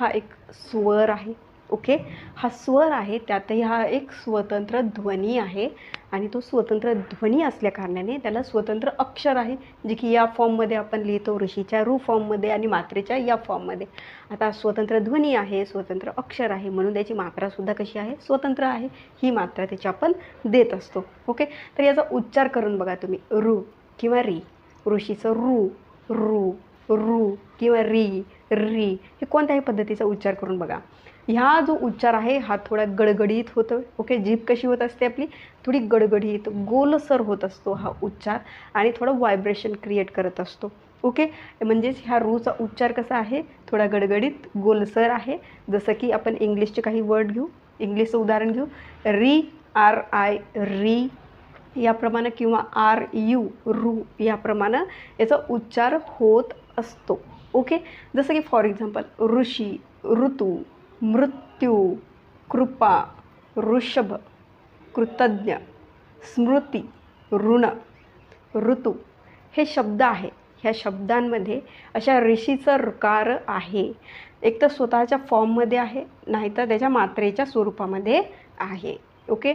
हा एक स्वर आहे ओके? हा स्वर आहे त्यातही हा एक स्वतंत्र ध्वनी आहे आणि तो स्वतंत्र ध्वनी असल्याकारणाने त्याला स्वतंत्र अक्षर आहे जे की या फॉर्ममध्ये आपण लिहितो ऋषीच्या रू फॉर्ममध्ये आणि मात्रेच्या या फॉर्ममध्ये. आता स्वतंत्र ध्वनी आहे स्वतंत्र अक्षर आहे म्हणून त्याची मात्रासुद्धा कशी आहे? स्वतंत्र आहे ही मात्रा त्याची आपण देत असतो ओके? तर याचा उच्चार करून बघा तुम्ही रू किंवा री ऋषीचं रू रू. रू किंवा री री हे कोणत्याही पद्धतीचा उच्चार करून बघा. ह्या जो उच्चार आहे हा थोडा गडगडीत होतो ओके? जीभ कशी होत असते आपली? थोडी गडगडीत गोलसर होत असतो हा उच्चार आणि थोडं व्हायब्रेशन क्रिएट करत असतो. ओके? म्हणजेच ह्या रूचा उच्चार कसा आहे? थोडा गडगडीत गोलसर आहे. जसं की आपण इंग्लिशचे काही वर्ड घेऊ इंग्लिशचं उदाहरण घेऊ. री आर आय री याप्रमाणे किंवा आर यू रू याप्रमाणे याचा उच्चार होत असतो. ओके जसं की फॉर एक्झाम्पल ऋषी ऋतू मृत्यू कृपा ऋषभ कृतज्ञ स्मृती ऋण ऋतू हे शब्द आहे. ह्या शब्दांमध्ये अशा ऋषीचं ऋकार आहे. एक तर स्वतःच्या फॉर्ममध्ये आहे नाहीतर त्याच्या मात्रेच्या स्वरूपामध्ये आहे. ओके